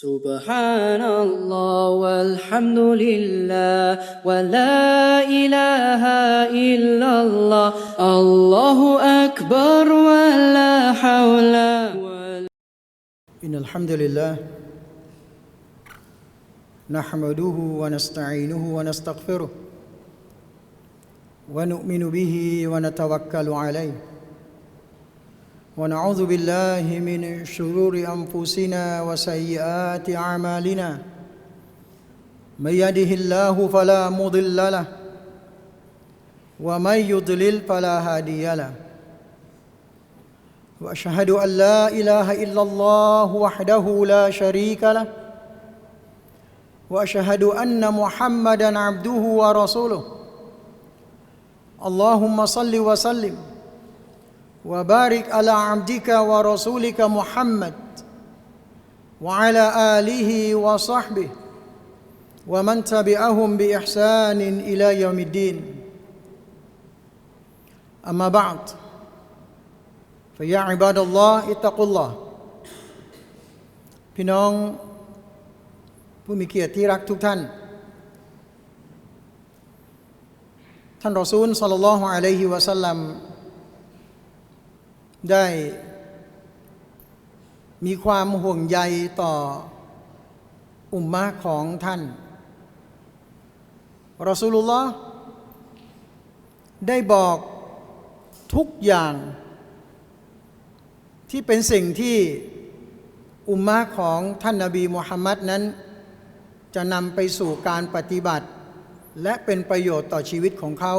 سبحان الله والحمد لله ولا إله إلا الله الله أكبر ولا حول ولا إن الحمد لله نحمده ونستعينه ونستغفره ونؤمن به ونتوكل عليه ونعوذ بالله من شرور أنفسنا وسيئات أعمالنا. من يهده الله فلا مضل له ومن يضلل فلا هادي له. وأشهد أن لا إله إلا الله وحده لا شريك له وأشهد أن محمدا عبده ورسوله. اللهم صل وسلم وبارك على عبدك ورسولك محمد وعلى اله وصحبه ومن تبعهم باحسان الى يوم الدين اما بعد فيا عباد الله اتقوا الله พี่น้องผู้มีเกียรติที่รักทุกท่าน ท่านรอซูลสัลลัลลอฮุอะลัยฮิวะสัลลัม ได้มีความห่วงใยต่ออุมมะของท่านรอซูลุลลอฮ์ได้บอกทุกอย่าง ที่เป็นสิ่งที่อุมมะของท่านนาบีมุฮัมมัดนั้น จะนำไปสู่การปฏิบัติ และเป็นประโยชน์ต่อชีวิตของเขา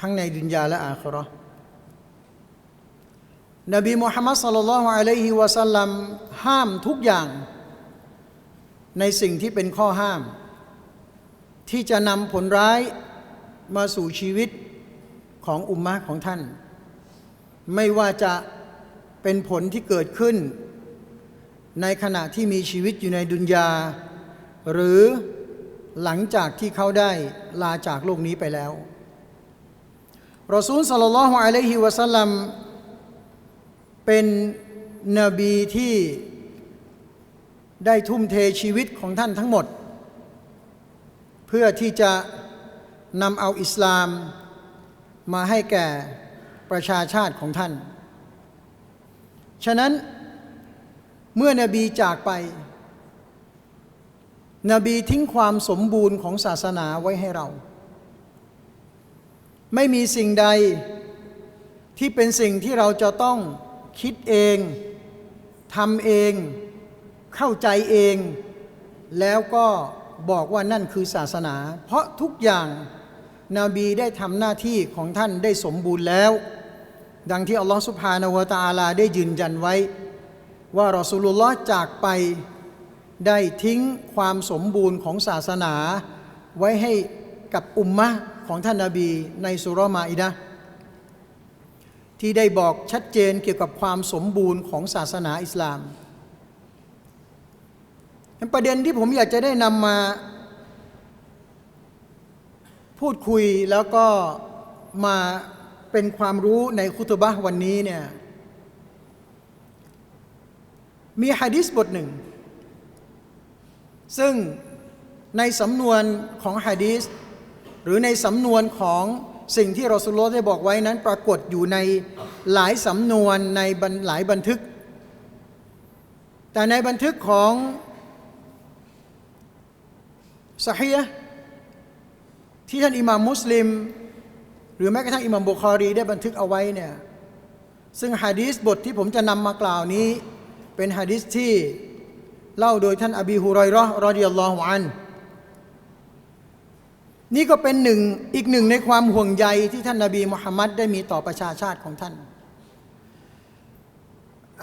ทั้งในดุนยาและอาคราะ นบีมุฮัมมัดสัลลัลลอฮุอะลัยฮิวะสัลลัมห้ามทุกอย่าง ในสิ่งที่เป็นข้อห้าม ที่จะนำผลร้ายมาสู่ชีวิตของอุมมะของท่าน ไม่ว่าจะเป็นผลที่เกิดขึ้น ในขณะที่มีชีวิตอยู่ในดุนยา หรือหลังจากที่เขาได้ลาจากโลกนี้ไปแล้วรอซูลสัลลัลลอฮุอะลัยฮิวะสัลลัม เป็นนบีที่ได้ทุ่มเทชีวิตของท่านทั้งหมด เพื่อที่จะนำเอาอิสลามมาให้แก่ประชาชาติของท่าน ฉะนั้นเมื่อนบีจากไป นบีทิ้งความสมบูรณ์ของศาสนาไว้ให้เรา ไม่มีสิ่งใดที่เป็นสิ่งที่เราจะต้อง คิดเองทำเองเข้าใจเอง แล้วก็บอกว่านั่นคือศาสนา เพราะทุกอย่างนาบีได้ทำหน้าที่ของท่านได้สมบูรณ์แล้ว ดังที่อัลลอฮฺสุบฮานาวตาลาได้ยืนยันไว้ ว่ารอสูลุลลอฮ์จากไปได้ทิ้งความสมบูรณ์ของศาสนา ไว้ให้กับอุมมะของท่านนาบีในสุรมาอิดะ ที่ได้บอกชัดเจนเกี่ยวกับความสมบูรณ์ของศาสนาอิสลามประเด็นที่ผมอยากจะได้นำมา พูดคุยแล้วก็มาเป็นความรู้ในคุตบะวันนี้เนี่ยมีฮะดิษบทหนึ่ง ซึ่งในสำนวนของฮะดีษหรือในสำนวนของ สิ่งที่รอสุลโลได้บอกไว้นั้นปรากฏอยู่ในหลายสำนวนในหลายบันทึก แต่ในบันทึกของสฮียที่ท่านอิหม่ามมุสลิม หรือแม้กระทั่งอิหม่ามบุคอรีได้บันทึกเอาไว้เนี่ยซึ่งฮะดีษบทที่ผมจะนำมากล่าวนี้ เป็นฮะดิษที่เล่าโดยท่านอบีฮุรอยรอรอดิยัลลอฮุอัน นี่ก็เป็นหนึ่งอีกหนึ่งในความห่วงใยที่ท่านนาบีมุฮัมมัดได้มีต่อประชาชาติของท่าน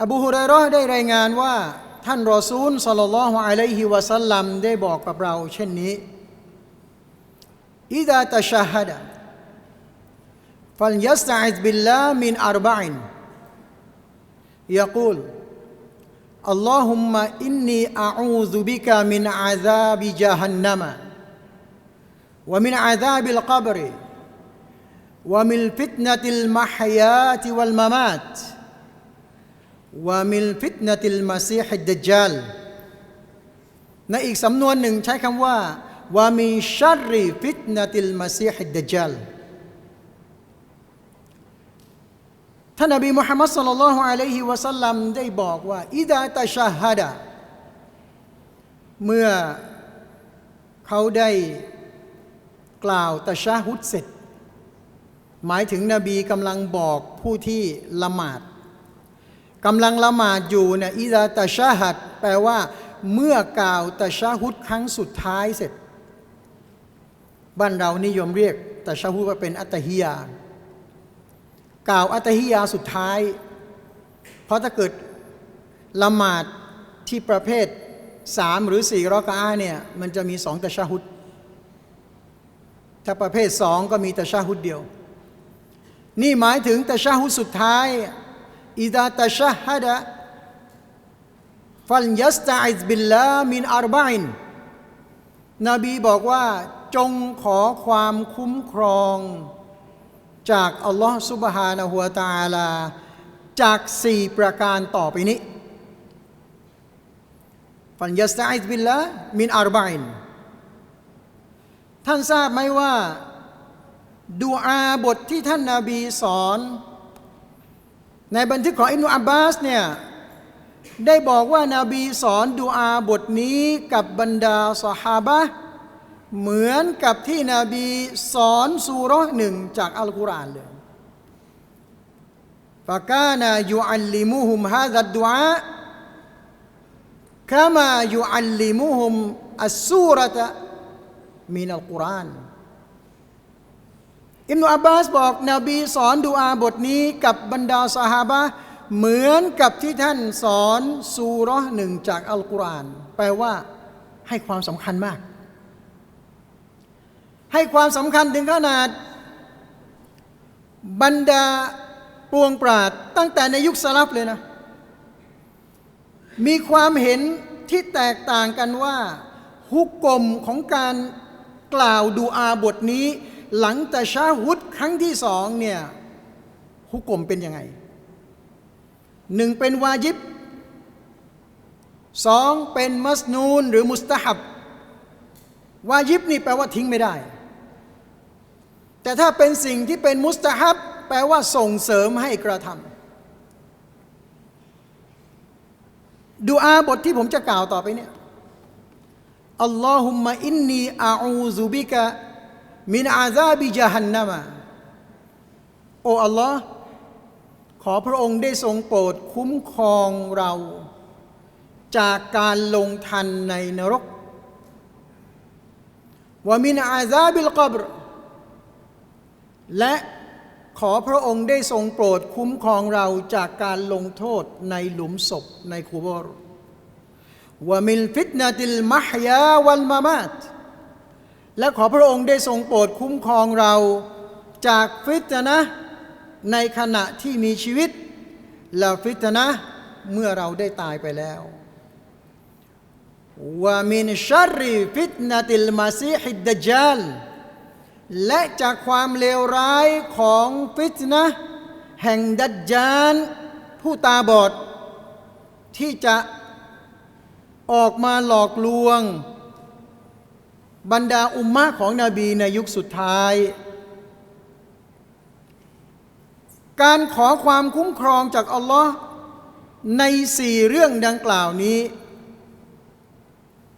อบูฮุรอยรอได้รายงานว่า ท่านรอซูลสัลลัลลอฮุอะลัยฮิวะสัลลัมได้บอกกับเรา เช่นนี้อิดะตะชาฮดะฟัลยัสตะอิดบิลลามินอาร์บะอิน يقول اللهم إني أعوذ بك من عذاب جهنم ومن عذاب القبر ومن فتنة المحيات والممات ومن فتنة المسيح الدجال ในอีกสำนวนหนึ่งใช้คำว่าว่ามีชัรริฟิตนาติลมาซีฮิดดจัลท่านนบีมุฮัมมัดสุลลัลลอฮุอะลัยฮิวะสัลลัมได้บอกว่าอิดาตะชาฮัดะเมื่อเขาได้ กล่าวตะชาฮุดเสร็จ หมายถึงนบีกำลังบอกผู้ที่ละหมาดกำลังละหมาดอยู่เนี่ยอิดาตะชาฮัดแปลว่า เมื่อกล่าวตะชาฮุดครั้งสุดท้ายเสร็จ บ้านเรานิยมเรียกตะชาฮุดว่าเป็นอัตฮิยากล่าวอัตฮิยาสุดท้าย เพราะถ้าเกิดละหมาดที่ประเภทสามหรือสี่รอกาอะห์เนี่ยมันจะมีสองตะชาฮุด ถ้าประเภทสองก็มีตะชาฮุดเดียว นี่หมายถึงตะชาฮุดสุดท้ายอิดาตะชาฮัดะฟัลยัสตะอิบิลลามินอารบะอินนบีบอกว่าจงขอความคุ้มครอง จากอัลลอฮ์ซุบฮานะฮุวตาลา จากสี่ประการต่อไปนี้ฟันยัสตะอิบิลละมินอารบะอิน ท่านทราบไหมว่าดูอาบทที่ท่านนาบีสอน ในบันทึกของอิบนุอับบาสเนี่ยได้บอกว่านาบีสอนดูอาบทนี้กับบรรดาสหาบะเหมือนกับที่นบีสอนสูเรหนึ่งจากอัลกุรอานเลยฟะกานายุอัลลิมุฮุมฮาดัดดุอาคามายุอัลลิมุฮุมอัสซูรตะ มินัลกุรอาน อิบนุอับบาสบอกนบีสอนดูอาบทนี้กับบรรดาสหาบะเหมือนกับที่ท่านสอนสูรห์หนึ่งจากอัลกุรอาน แปลว่าให้ความสำคัญมาก ให้ความสำคัญถึงขนาด บรรดาปวงปราดตั้งแต่ในยุคสลับเลยนะ มีความเห็นที่แตกต่างกันว่าฮุกกลมของการ กล่าวดูอาบทนี้ หลังแต่ชาฮุดครั้งที่สองเนี่ยฮุกกลมเป็นยังไงหนึ่งเป็นวาจิบสองเป็นมัสนูนหรือมุสตาฮับวาจิบนี่แปลว่าทิ้งไม่ได้ แต่ถ้าเป็นสิ่งที่เป็นมุสตาฮับแปลว่าส่งเสริมให้กระทำดูอาบทที่ผมจะกล่าวต่อไปเนี่ย อัลลอฮุมะอินนีอาอูซุบิกะมินอาซาบิจฮันนัมะโอ้อัลลอฮ์ขอพระองค์ได้ทรงโปรดคุ้มครองเรา จากการลงทันในนรกวามินอาซาบิลกับรและขอพระองค์ได้ทรงโปรดคุ้มครองเราจากการลงโทษในหลุมศพในคูบอร วามิลฟิตนาติลมหยาวัลมามาตและขอพระองค์ได้ทรงโปรดคุ้มครองเราจากฟิตนะในขณะที่มีชีวิต และฟิตนะเมื่อเราได้ตายไปแล้ววามินชัรริฟิตนาติลมาซีฮิดดจาลและจากความเลวร้ายของฟิตนะแห่งดัจจานผู้ตาบอดที่จะ ออกมาหลอกลวง บรรดาอุมมะของนบีในยุคสุดท้าย การขอความคุ้มครองจากอัลลอฮ์ในสี่เรื่องดังกล่าวนี้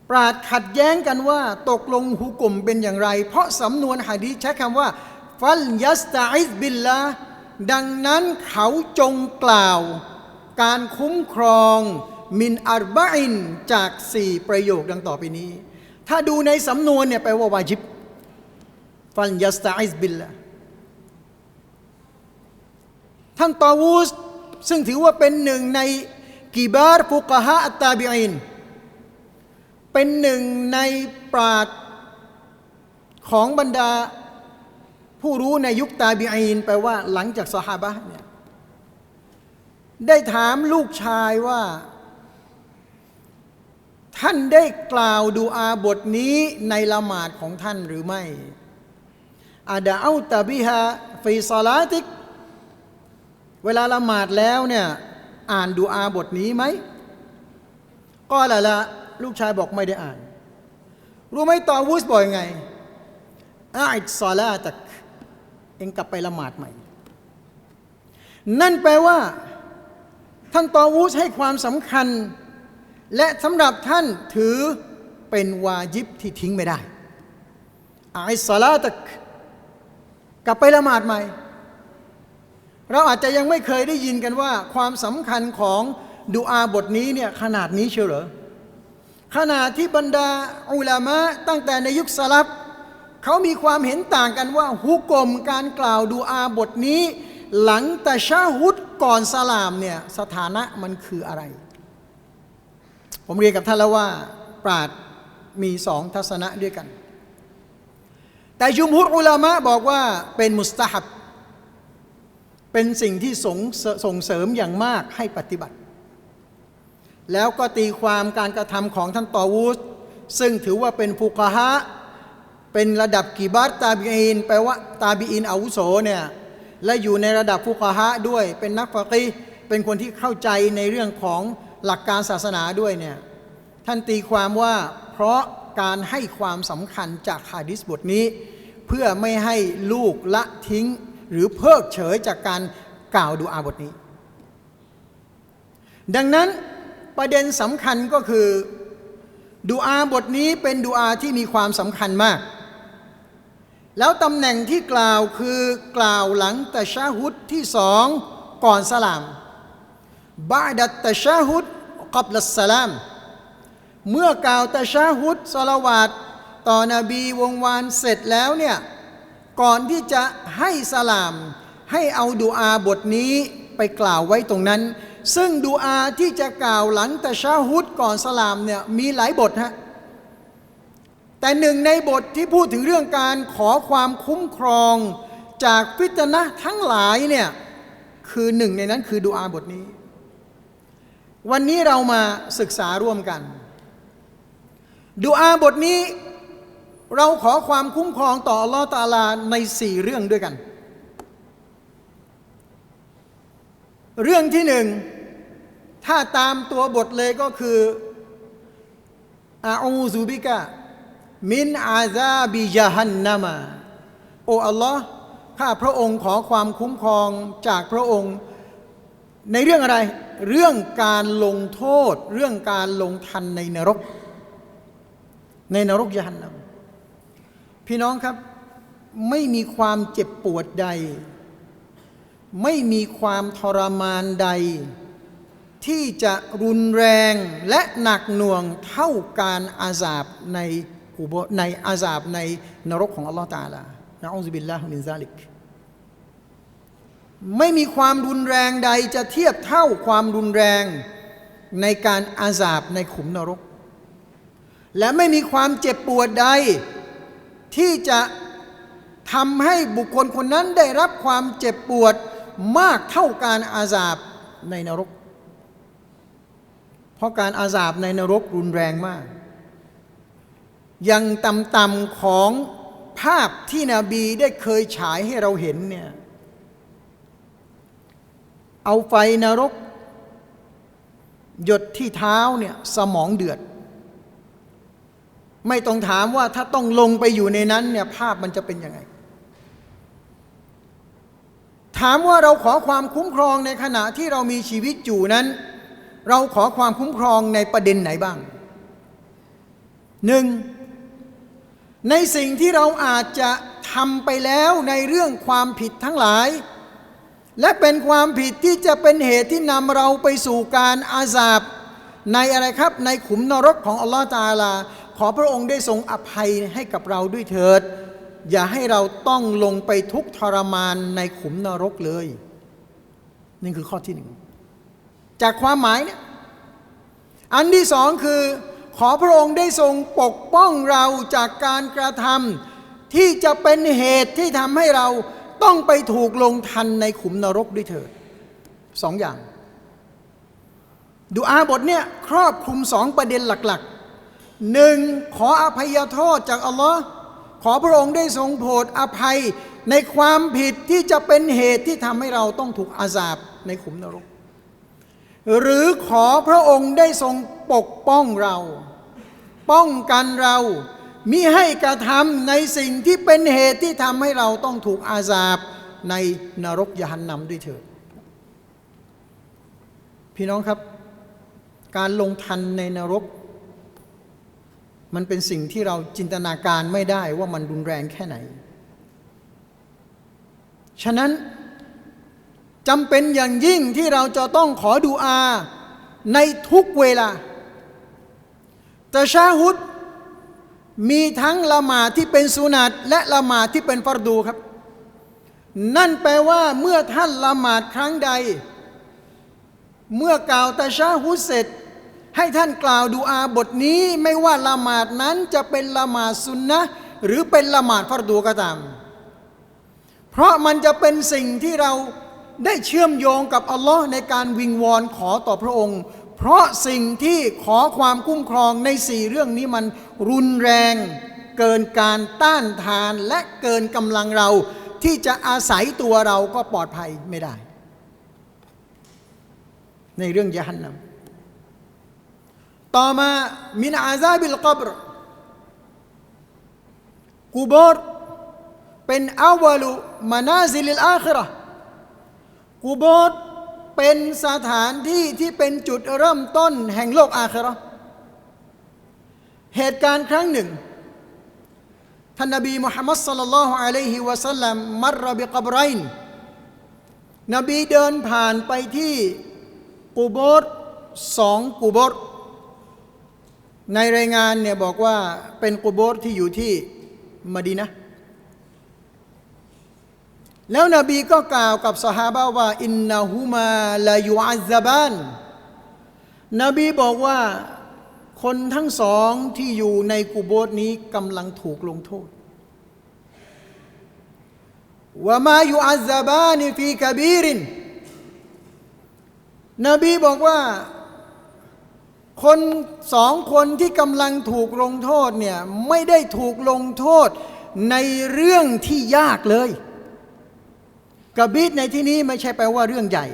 ปราดขัดแย้งกันว่าตกลงหุกกลมเป็นอย่างไร เพราะสำนวนหะดีใช้คำว่า ฟัลยัสตาอิสบิลละดังนั้นเขาจงกล่าว การคุ้มครอง มินอัรบะอินจากสี่ประโยคดังต่อไปนี้ ถ้าดูในสำนวนเนี่ยแปลว่าวาจิบ ฟัลยัสตาอิสบิลละท่านตาวูสซึ่งถือว่าเป็นหนึ่งในกิบาร์ฟุกฮะอัตตาบิอินเป็นหนึ่งในปราดของบรรดาผู้รู้ในยุคตาบีอีนแปลว่าหลังจากสหาบะเนี่ยได้ถามลูกชายว่า ท่านได้กล่าวดูอาบทนี้ในละหมาดของท่านหรือไม่อาดาอัลตาบิฮะฟีซาลาติก เวลาละหมาดแล้วเนี่ยอ่านดูอาบทนี้ไหมก็ละละลูกชายบอกไม่ได้อ่าน รู้ไหมตอวูสบอกยังไงอาอิดซอลาตักเองกลับไปละหมาดใหม่ นั่นแปลว่า ท่านตอวูสให้ความสำคัญ และสำหรับท่านถือเป็นวาจิบที่ทิ้งไม่ได้อาอิดซอลาตกกลับไปละหมาดใหม่ เราอาจจะยังไม่เคยได้ยินกันว่า ความสำคัญของดูอาบทนี้เนี่ยขนาดนี้เชียวเหรอขณะที่บรรดาอุลามะตั้งแต่ในยุคสลับเขามีความเห็นต่างกันว่าฮุกกลมการกล่าวดูอาบทนี้ หลังตะชาฮุดก่อนสลามเนี่ยสถานะมันคืออะไร ผมเรียนกับท่านแล้วว่า ปราดมีสองทัศนะด้วยกัน แต่ยุมฮุดอุลามะบอกว่าเป็นมุสตาฮับ เป็นสิ่งที่ส่งส่งเสริมอย่างมากให้ปฏิบัติ แล้วก็ตีความการกระทำของท่านตอวูสซึ่งถือว่าเป็นฟุกะฮะเป็นระดับกีบาร์ตาบีอินแปลว่าตาบีอินอาวุโสเนี่ยและอยู่ในระดับฟุกฮะด้วยเป็นนักฟะกีเป็นคนที่เข้าใจในเรื่องของ หลักการศาสนาด้วยเนี่ยท่านตีความว่าเพราะการให้ความสำคัญจากฮะดิษบทนี้ เพื่อไม่ให้ลูกละทิ้ง หรือเพิกเฉยจากการกล่าวดูอาบทนี้ ดังนั้นประเด็นสำคัญก็คือดูอาบทนี้เป็นดูอาที่มีความสำคัญมาก แล้วตำแหน่งที่กล่าวคือกล่าวหลังแตะชาฮุดที่สองก่อนสลาม บาดัตตะชาฮุดกับลัสสลาม เมื่อกล่าวตะชาฮุดสลาวาตต่อนบีวงวานเสร็จแล้วเนี่ย ก่อนที่จะให้สลาม ให้เอาดูอาบทนี้ไปกล่าวไว้ตรงนั้น ซึ่งดูอาที่จะกล่าวหลังตะชาฮุดก่อนสลามเนี่ยมีหลายบทฮะแต่หนึ่งในบทที่พูดถึงเรื่องการขอความคุ้มครองจากฟิตนะทั้งหลายเนี่ยคือหนึ่งในนั้นคือดูอาบทนี้ วันนี้เรามาศึกษาร่วมกัน ดูอาบทนี้เราขอความคุ้มครองต่ออัลลอฮฺตาลาในสี่เรื่องด้วยกัน เรื่องที่หนึ่งถ้าตามตัวบทเลยก็คืออาอูซูบิกะมินอาซาบิยาฮันนามา โออัลลอฮ์ข้าพระองค์ขอความคุ้มครองจากพระองค์ ในเรื่องอะไร เรื่องการลงโทษ เรื่องการลงทันในนรก ในนรกยาฮันนามพี่น้องครับ ไม่มีความเจ็บปวดใด ไม่มีความทรมานใด ที่จะรุนแรงและหนักหน่วงเท่าการอาสาบในอุโบในอาสาบในนรกของอัลลอฮฺตาลานะอูซุบิลลาฮ์มินซาลิก ไม่มีความรุนแรงใดจะเทียบเท่าความรุนแรงในการอาสาบในขุมนรก และไม่มีความเจ็บปวดใดที่จะทำให้บุคคลคนนั้นได้รับความเจ็บปวดมากเท่าการอาสาบในนรก เพราะการอาสาบในนรกรุนแรงมาก ยังต่ำๆของภาพที่นบีได้เคยฉายให้เราเห็นเนี่ย เอาไฟนรก หยดที่เท้าเนี่ยสมองเดือด ไม่ต้องถามว่าถ้าต้องลงไปอยู่ในนั้นเนี่ยภาพมันจะเป็นยังไง ถามว่าเราขอความคุ้มครองในขณะที่เรามีชีวิตอยู่นั้น เราขอความคุ้มครองในประเด็นไหนบ้างหนึ่งในสิ่งที่เราอาจจะทำไปแล้วในเรื่องความผิดทั้งหลาย และเป็นความผิดที่จะเป็นเหตุที่นำเราไปสู่การอาสาบในอะไรครับในขุมนรกของอัลลอฮฺตาลา ขอพระองค์ได้ทรงอภัยให้กับเราด้วยเถิด อย่าให้เราต้องลงไปทุกทรมานในขุมนรกเลย นี่คือข้อที่หนึ่งจากความหมายเนี่ยอันที่สองคือ ขอพระองค์ได้ทรงปกป้องเราจากการกระทำที่จะเป็นเหตุที่ทำให้เรา ต้องไปถูกลงทันในขุมนรกด้วยเถิดสองอย่าง ดูอาบทเนี่ยครอบคลุมสองประเด็นหลักๆหนึ่งขออภัยโทษจากอัลลอฮ์ขอพระองค์ได้ทรงโปรดอภัยในความผิดที่จะเป็นเหตุที่ทำให้เราต้องถูกอาสาบในขุมนรก หรือขอพระองค์ได้ทรงปกป้องเรา ป้องกันเรา มิให้กระทำในสิ่งที่เป็นเหตุที่ทำให้เราต้องถูกอาสาบในนรกยานนำด้วยเถิดพี่น้องครับ การลงทันในนรก มันเป็นสิ่งที่เราจินตนาการไม่ได้ว่ามันรุนแรงแค่ไหน ฉะนั้นจำเป็นอย่างยิ่งที่เราจะต้องขอดูอาในทุกเวลาแต่ชาฮุด มีทั้งละหมาดที่เป็นสุนัตและละหมาดที่เป็นฟารดูครับ นั่นแปลว่าเมื่อท่านละหมาดครั้งใด เมื่อกล่าวตะชาฮุเสร็จ ให้ท่านกล่าวดูอาบทนี้ไม่ว่าละหมาดนั้นจะเป็นละหมาดสุนนะหรือเป็นละหมาดฟารดูก็ตาม เพราะมันจะเป็นสิ่งที่เราได้เชื่อมโยงกับอัลลอฮ์ในการวิงวอนขอต่อพระองค์ เพราะสิ่งที่ขอความคุ้มครองในสี่เรื่องนี้มันรุนแรงเกินการต้านทานและเกินกำลังเราที่จะอาศัยตัวเราก็ปลอดภัยไม่ได้ ในเรื่องยะฮันนัมต่อมามินอาซาบิลกบรกูบอรเป็นอาวลุมานาซิลิลอาครากูโบส เป็นสถานที่ที่เป็นจุดเริ่มต้นแห่งโลกอาคราเหตุการณ์ครั้งหนึ่ง ท่านนบีมุฮัมมัดสัลลัลลอฮุอะลัยฮิวะสัลลัมมัรบิกับไรนนบีเดินผ่านไปที่กูโบสสองกูโบสในรายงานเนี่ยบอกว่าเป็นกูโบสที่อยู่ที่มดีนะ แล้วนบีก็กล่าวกับสหาบะว่าอินนาฮูมาลายูอัซบานนบีบอกว่าคนทั้งสองที่อยู่ในกุโบสนี้กำลังถูกลงโทษว่ามายูอัซซบานฟีกบีริน นบีบอกว่า คนสองคนที่กำลังถูกลงโทษเนี่ย ไม่ได้ถูกลงโทษในเรื่องที่ยากเลย กระบิดในที่นี้ไม่ใช่แปลว่าเรื่องใหญ่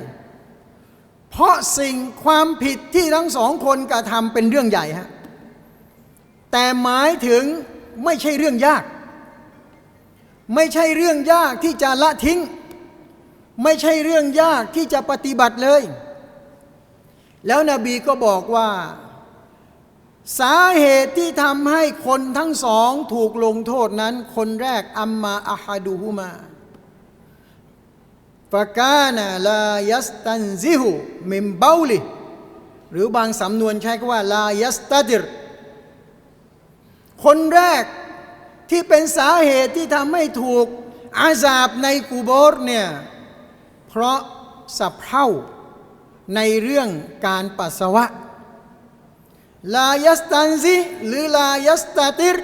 เพราะสิ่งความผิดที่ทั้งสองคนกระทำเป็นเรื่องใหญ่ฮะแต่หมายถึงไม่ใช่เรื่องยาก ไม่ใช่เรื่องยากที่จะละทิ้ง ไม่ใช่เรื่องยากที่จะปฏิบัติเลย แล้วนบีก็บอกว่า สาเหตุที่ทำให้คนทั้งสองถูกลงโทษนั้น คนแรกอัมมาอาฮาดูฮุมา ฟะกานะลายัสตันซิฮุมิมเบาลิหรือบางสำนวนใช้คำว่าลายัสตัดิรคนแรกที่เป็นสาเหตุที่ทำให้ถูกอาซาบในกูโบสเนี่ย เพราะสะเพ่าในเรื่องการปัสสาวะ ลายัสตันซิหรือลายัสตาติร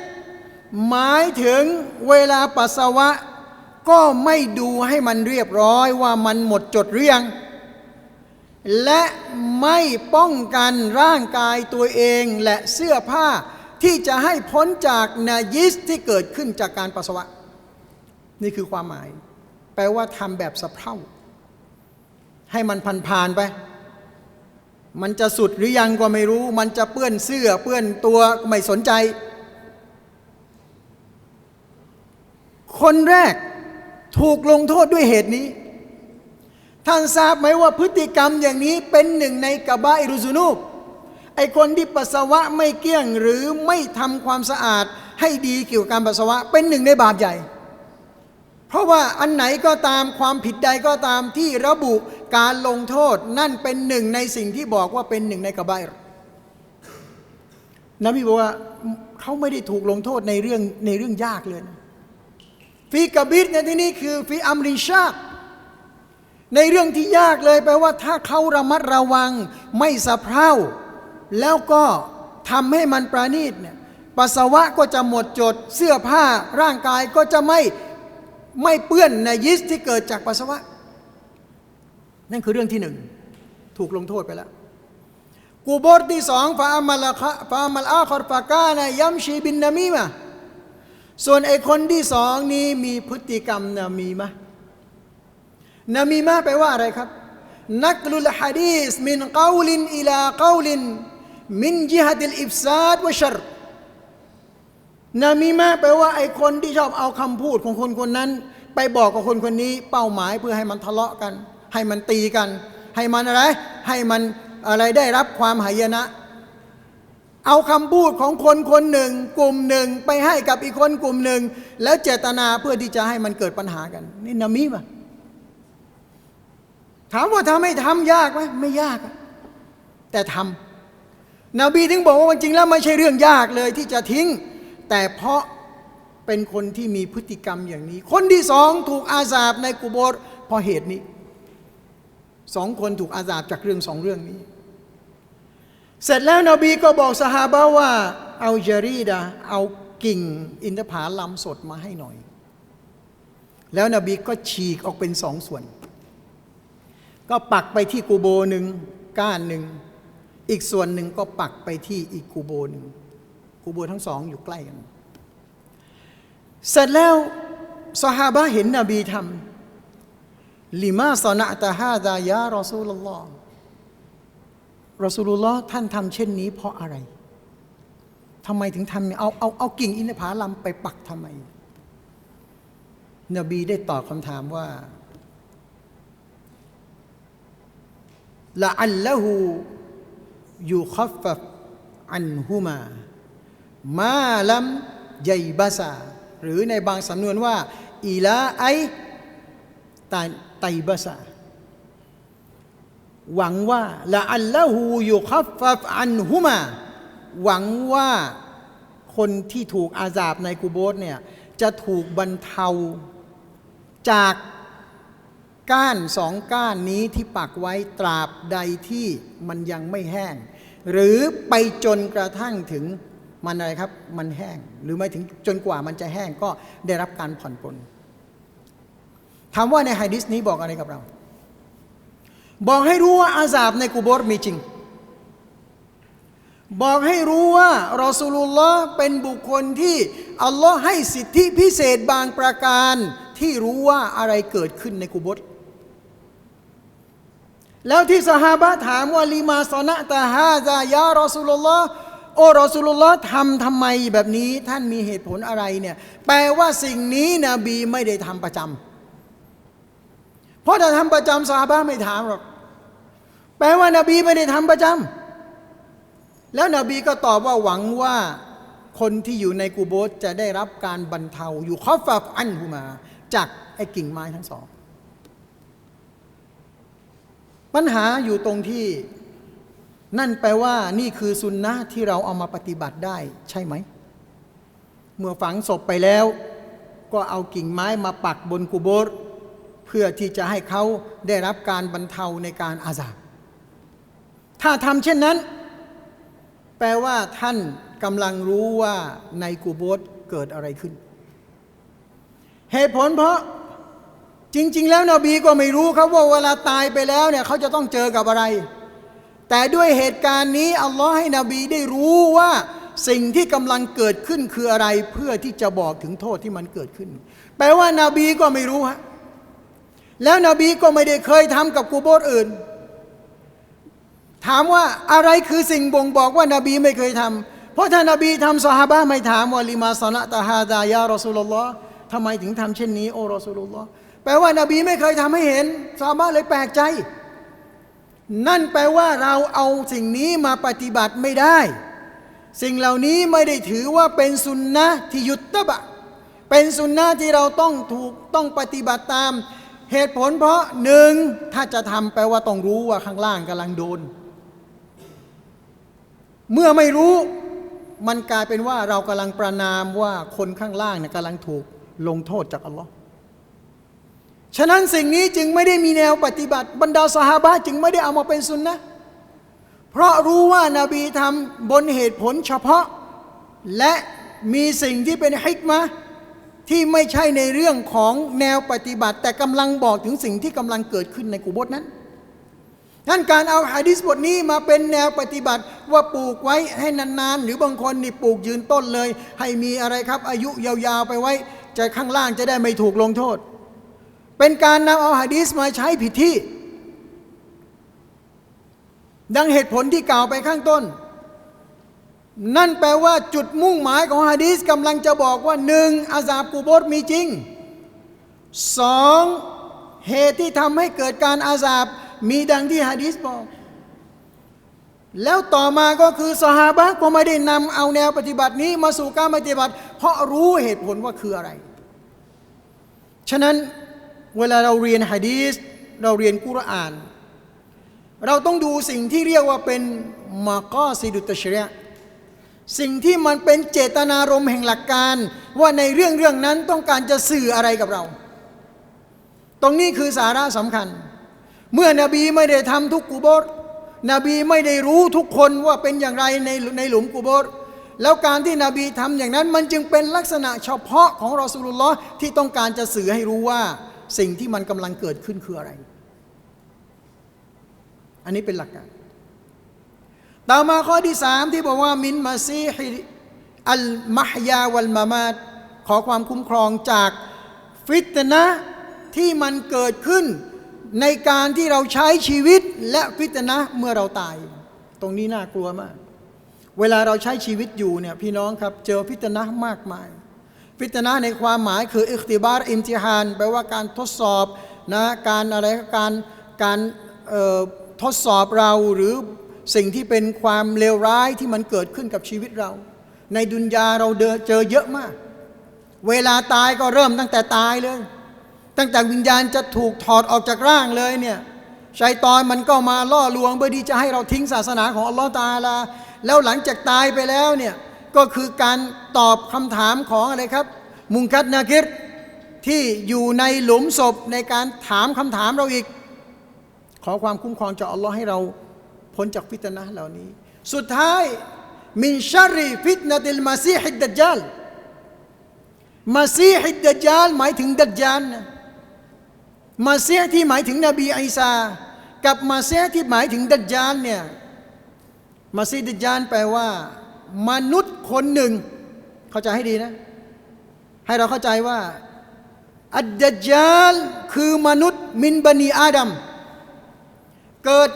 หมายถึงเวลาปัสสาวะ ก็ไม่ดูให้มันเรียบร้อยว่ามันหมดจดหรือยังและไม่ป้องกันร่างกายตัวเองและเสื้อผ้าที่จะให้พ้นจากนายิสที่เกิดขึ้นจากการปัสสาวะ นี่คือความหมาย แปลว่าทำแบบสะเพร่าให้มันผ่านๆไป มันจะสุดหรือยังก็ไม่รู้ มันจะเปื้อนเสื้อเปื้อนตัวไม่สนใจ คนแรก ถูกลงโทษด้วยเหตุนี้ ท่านทราบไหมว่าพฤติกรรมอย่างนี้เป็นหนึ่งในกบาอิรุซุนูบไอคนที่ปัสสาวะไม่เกลี้ยงหรือไม่ทำความสะอาดให้ดีเกี่ยวกับการปัสสาวะเป็นหนึ่งในบาปใหญ่ เพราะว่าอันไหนก็ตามความผิดใดก็ตามที่ระบุการลงโทษนั่นเป็นหนึ่งในสิ่งที่บอกว่าเป็นหนึ่งในกบาอิรนบีบอกว่าเขาไม่ได้ถูกลงโทษในเรื่องในเรื่องยากเลยนะ ฟีกบิดในที่นี้คือฟีอัมริชาในเรื่องที่ยากเลยแปลว่าถ้าเขาระมัดระวังไม่สะเพร่าแล้วก็ทำให้มันประณีตเนี่ยปัสสาวะก็จะหมดจดเสื้อผ้าร่างกายก็จะไม่ไม่เปื้อนในยิสที่เกิดจากปัสสาวะ นั่นคือเรื่องที่หนึ่ง ถูกลงโทษไปแล้ว กูโบทที่สองฟาอัมลฟาอัมลอาคอรฟากานะยัมชีบินนามีมา ส่วนไอ้คนที่สองนี้มีพฤติกรรมนามีมะนามีมะแปลว่าอะไรครับ นักลุลฮะดีสมินกาวลินอิลากาวลินมินจิฮัดิลอิบซาดวะชรนามีมะแปลว่าไอ้คนที่ชอบเอาคำพูดของคนคนนั้น ไปบอกกับคนคนนี้ เป้าหมายเพื่อให้มันทะเลาะกัน ให้มันตีกัน ให้มันอะไร ให้มันอะไรได้รับความหายนะ เอาคำพูดของคนคนหนึ่ง กลุ่มหนึ่งไปให้กับอีกคนกลุ่มหนึ่ง แล้วเจตนาเพื่อที่จะให้มันเกิดปัญหากัน นี่นามีมะถามว่าทำไม่ทำยากไหมไม่ยาก แต่ทำนบีถึงบอกว่าจริงแล้วไม่ใช่เรื่องยากเลยที่จะทิ้ง แต่เพราะเป็นคนที่มีพฤติกรรมอย่างนี้ คนที่สองถูกอาสาบในกุโบรเพราะเหตุนี้สองคนถูกอาสาบจากเรื่องสองเรื่องนี้ เสร็จแล้วนบีก็บอกสหาบะว่า เอาจารีดาเอากิ่งอินทผาลัมสดมาให้หน่อย แล้วนบีก็ฉีกออกเป็นสองส่วน ก็ปักไปที่กูโบหนึ่งก้านหนึ่ง อีกส่วนหนึ่งก็ปักไปที่อีกกูโบหนึ่งกูโบทั้งสองอยู่ใกล้กันเสร็จแล้วสหาบะเห็นนบีทำลิมาสนะตาฮาดายารอซูลลอฮ์ รอสูลุลลอฮ์ท่านทำเช่นนี้เพราะอะไรทำไมถึงทำเอาเอาเอากิ่งอินทผลัมไปปักทำไม นบีได้ตอบคำถามว่าละอัลละหูยูคัฟฟอันฮุมา มาลัมยัยบาซาหรือในบางสำนวนว่า อีลาไอตาไตบาซา หวังว่าละอัลละหูยุคัฟฟัฟอันฮุมา หวังว่าคนที่ถูกอาซาบในกูโบสเนี่ยจะถูกบรรเทาจากก้านสองก้านนี้ที่ปักไว้ตราบใดที่มันยังไม่แห้ง หรือไปจนกระทั่งถึงมันอะไรครับ มันแห้งหรือไม่ถึงจนกว่ามันจะแห้งก็ได้รับการผ่อนปลนถามว่าในไฮดิสนี้บอกอะไรกับเรา บอกให้รู้ว่าอาซาบในกุโบรมีจริง บอกให้รู้ว่ารอสูลุลลอฮ์เป็นบุคคลที่อัลลอฮ์ให้สิทธิพิเศษบางประการที่รู้ว่าอะไรเกิดขึ้นในกุโบรแล้วที่สหาบะถามว่าลีมาสนะตาฮาซายารอสูลุลลอฮ์โอ้รอสูลุลลอฮ์ทำทำไมแบบนี้ท่านมีเหตุผลอะไรเนี่ย แปลว่าสิ่งนี้นบีไม่ได้ทำประจำ เพราะถ้าทำประจำสาบะไม่ถามหรอก แปลว่านาบีไม่ได้ทำประจำแล้วนบีก็ตอบว่าหวังว่าคนที่อยู่ในกูโบสจะได้รับการบรรเทาอยู่คอฟับอันหูมา จากไอ้กิ่งไม้ทั้งสอง ปัญหาอยู่ตรงที่นั่นแปลว่านี่คือสุนนะที่เราเอามาปฏิบัติได้ใช่ไหม เมื่อฝังศพไปแล้ว ก็เอากิ่งไม้มาปักบนกูโบส พื่อที่จะให้เขาได้รับการบรรเทาในการอาสาบถ้าทำเช่นนั้น แปลว่าท่านกำลังรู้ว่าในกูโบสเกิดอะไรขึ้น เหตุผลเพราะจริง ๆ แล้วนบีก็ไม่รู้ครับว่าเวลาตายไปแล้วเนี่ยเขาจะต้องเจอกับอะไร แต่ด้วยเหตุการณ์นี้อัลลอฮ์ให้นบีได้รู้ว่าสิ่งที่กำลังเกิดขึ้นคืออะไรเพื่อที่จะบอกถึงโทษที่มันเกิดขึ้น แปลว่านาบีก็ไม่รู้ฮะ แล้วนบีก็ไม่ได้เคยทำกับกูโบสอื่น ถามว่าอะไรคือสิ่งบ่งบอกว่านาบีไม่เคยทำเพราะถ้านาบีทำสหาบะไม่ถามว่าลิมาสนะตาฮาดายารอสุลลอฮ์ทำไมถึงทำเช่นนี้โอรอสุลลอฮ์แปลว่านาบีไม่เคยทำให้เห็นสหาบะเลยแปลกใจ นั่นแปลว่าเราเอาสิ่งนี้มาปฏิบัติไม่ได้ สิ่งเหล่านี้ไม่ได้ถือว่าเป็นสุนนะที่ยุตตบะ เป็นสุนนะที่เราต้องถูกต้องปฏิบัติตาม เหตุผลเพราะหนึ่งถ้าจะทำแปลว่าต้องรู้ว่าข้างล่างกำลังโดน เมื่อไม่รู้มันกลายเป็นว่าเรากำลังประนามว่าคนข้างล่างเนี่ยกำลังถูกลงโทษจากอัลลอฮ์ฉะนั้นสิ่งนี้จึงไม่ได้มีแนวปฏิบัติ บรรดาสหาบะจึงไม่ได้เอามาเป็นสุนนะเพราะรู้ว่านาบีทำบนเหตุผลเฉพาะ และมีสิ่งที่เป็นฮิกมะ ที่ไม่ใช่ในเรื่องของแนวปฏิบัติ แต่กำลังบอกถึงสิ่งที่กำลังเกิดขึ้นในกุโบสนั้นนั่นการเอาฮะดิษบทนี้มาเป็นแนวปฏิบัติว่าปลูกไว้ให้นานๆ หรือบางคนนี่ปลูกยืนต้นเลย ให้มีอะไรครับ อายุยาวๆไปไว้จะข้างล่างจะได้ไม่ถูกลงโทษ เป็นการนำเอาฮะดิษมาใช้ผิดที่ ดังเหตุผลที่กล่าวไปข้างต้น นั่นแปลว่าจุดมุ่งหมายของฮะดีษกำลังจะบอกว่าหนึ่งอาซาบกูโบรมีจริงสองเหตุที่ทำให้เกิดการอาซาบมีดังที่ฮะดีษบอก แล้วต่อมาก็คือสหาบะก็ไม่ได้นำเอาแนวปฏิบัตินี้มาสู่การปฏิบัติ เพราะรู้เหตุผลว่าคืออะไร ฉะนั้นเวลาเราเรียนฮะดีษเราเรียนกุรอาน เราต้องดูสิ่งที่เรียกว่าเป็นมากอซิดุตตะชเรีย สิ่งที่มันเป็นเจตนารมณ์แห่งหลักการ ว่าในเรื่องเรื่องนั้นต้องการจะสื่ออะไรกับเรา ตรงนี้คือสาระสำคัญ เมื่อนบีไม่ได้ทำทุกกุโบรนบีไม่ได้รู้ทุกคนว่าเป็นอย่างไรในในหลุมกุโบรแล้วการที่นบีทำอย่างนั้นมันจึงเป็นลักษณะเฉพาะของรอสูลุลลอฮ์ที่ต้องการจะสื่อให้รู้ว่าสิ่งที่มันกำลังเกิดขึ้นคืออะไร อันนี้เป็นหลักการ ต่อมาข้อที่สามที่บอกว่ามินมาซีฮิอัลมหยาวัลมามาดขอความคุ้มครองจากฟิตนะที่มันเกิดขึ้นในการที่เราใช้ชีวิตและฟิตนะเมื่อเราตาย ตรงนี้น่ากลัวมาก เวลาเราใช้ชีวิตอยู่เนี่ยพี่น้องครับเจอฟิตนะมากมาย ฟิตนะในความหมายคืออิคติบาร์อิมติฮานแปลว่าการทดสอบนะการอะไรการการทดสอบเราหรือ สิ่งที่เป็นความเลวร้ายที่มันเกิดขึ้นกับชีวิตเรา ในดุนยาเราเจอเยอะมาก เวลาตายก็เริ่มตั้งแต่ตายเลย ตั้งแต่วิญญาณจะถูกถอดออกจากร่างเลยเนี่ยชัยตอนมันก็มาล่อลวงเพื่อที่จะให้เราทิ้งศาสนาของอัลลอฮ์ตาลา แล้วหลังจากตายไปแล้วเนี่ยก็คือการตอบคำถามของอะไรครับ มุงคัดนาคิรที่อยู่ในหลุมศพในการถามคำถามเราอีก ขอความคุ้มครองจากอัลลอฮ์ให้เรา พ้นจากฟิตนะเหล่านี้ สุดท้าย มินชารีฟิตนะติลมาซีฮิดดัจจาลมาซีฮิดดัจจาลหมายถึงดัจจาลนมาเซียที่หมายถึงนบีอีสากับมาเซียที่หมายถึงดัจจาลเนี่ยมาซีดัจจาลแปลว่า มนุษย์คนหนึ่ง เข้าใจให้ดีนะ ให้เราเข้าใจว่า อัดดัจจาลคือมนุษย์มินบันีอาดัมเกิด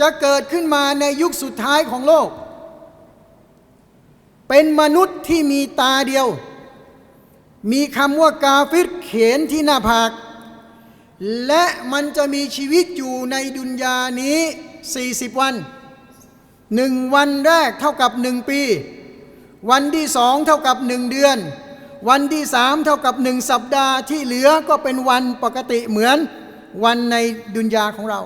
จะเกิดขึ้นมาในยุคสุดท้ายของโลก เป็นมนุษย์ที่มีตาเดียว มีคำว่ากาฟิรเขียนที่หน้าผาก และมันจะมีชีวิตอยู่ในดุนยานี้ 40 วันหนึ่งวันแรกเท่ากับหนึ่งปี วันที่สองเท่ากับหนึ่งเดือน วันที่สามเท่ากับหนึ่งสัปดาห์ที่เหลือก็เป็นวันปกติเหมือนวันในดุนยาของเรา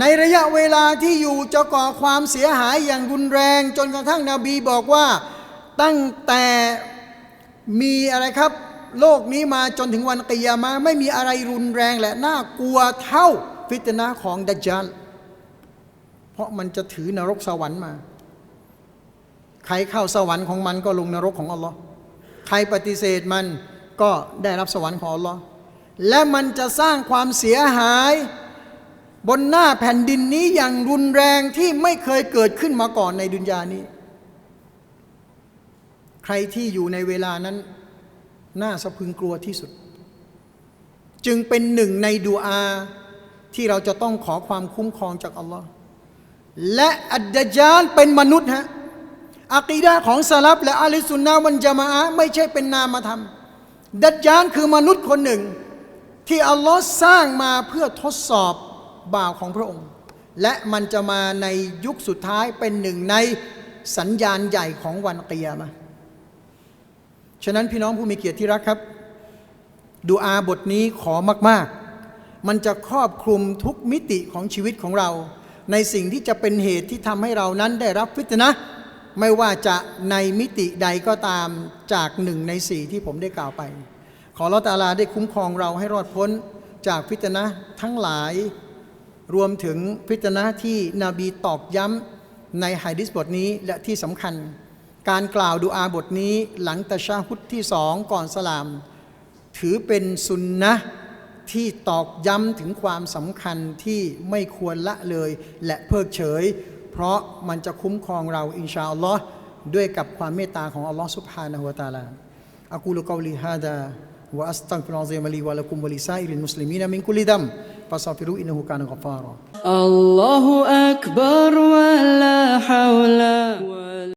ในระยะเวลาที่อยู่จะก่อความเสียหายอย่างรุนแรง จนกระทั่งนบีบอกว่าตั้งแต่มีอะไรครับ โลกนี้มาจนถึงวันกิยามะห์ไม่มีอะไรรุนแรงและน่ากลัวเท่าฟิตนะของดัจจาลเพราะมันจะถือนรกสวรรค์มา ใครเข้าสวรรค์ของมันก็ลงนรกของอัลลอฮ์ใครปฏิเสธมันก็ได้รับสวรรค์ของอัลลอฮ์และมันจะสร้างความเสียหาย บนหน้าแผ่นดินนี้อย่างรุนแรงที่ไม่เคยเกิดขึ้นมาก่อนในดุนยานี้ ใครที่อยู่ในเวลานั้น น่าสะพึงกลัวที่สุด จึงเป็นหนึ่งในดูอาที่เราจะต้องขอความคุ้มครองจากอัลลอฮ์และอัดดะจาลเป็นมนุษย์ฮะอักีดะห์ของสลับและอาลิสุนนะฮ์วันจามะฮ์ไม่ใช่เป็นนามธรรม ดัจจาลคือมนุษย์คนหนึ่ง ที่อัลลอฮ์สร้างมาเพื่อทดสอบ บ่าวของพระองค์ และมันจะมาในยุคสุดท้ายเป็นหนึ่งในสัญญาณใหญ่ของวันเกิยมะฉะนั้นพี่น้องผู้มีเกียรติที่รักครับ ดูอาบทนี้ขอมาก ๆ มันจะครอบคลุมทุกมิติของชีวิตของเรา ในสิ่งที่จะเป็นเหตุที่ทำให้เรานั้นได้รับฟิตนะ ไม่ว่าจะในมิติใดก็ตามจากหนึ่งในสี่ที่ผมได้กล่าวไป ขอเราตาลาได้คุ้มครองเราให้รอดพ้นจากฟิตนะทั้งหลาย รวมถึงฟิตนะห์ที่นบีตอกย้ำในฮะดิษบทนี้และที่สำคัญ การกล่าวดูอาบทนี้หลังตะชาฮุดที่สองก่อนสลาม ถือเป็นสุนนะที่ตอกย้ำถึงความสำคัญที่ไม่ควรละเลยและเพิกเฉย เพราะมันจะคุ้มครองเราอินชาอัลลอฮ์ด้วยกับความเมตตาของอัลลอฮ์สุบฮานะฮูวตาลาอะกูลุกอลีฮาดาวะอัสตัฆฟิรุลลอฮ์ลีวะละกุมวะลิซาอิริลมุสลิมีนมินกุลิดัม فاستغفروه إنه كان غفارا. الله أكبر ولا حول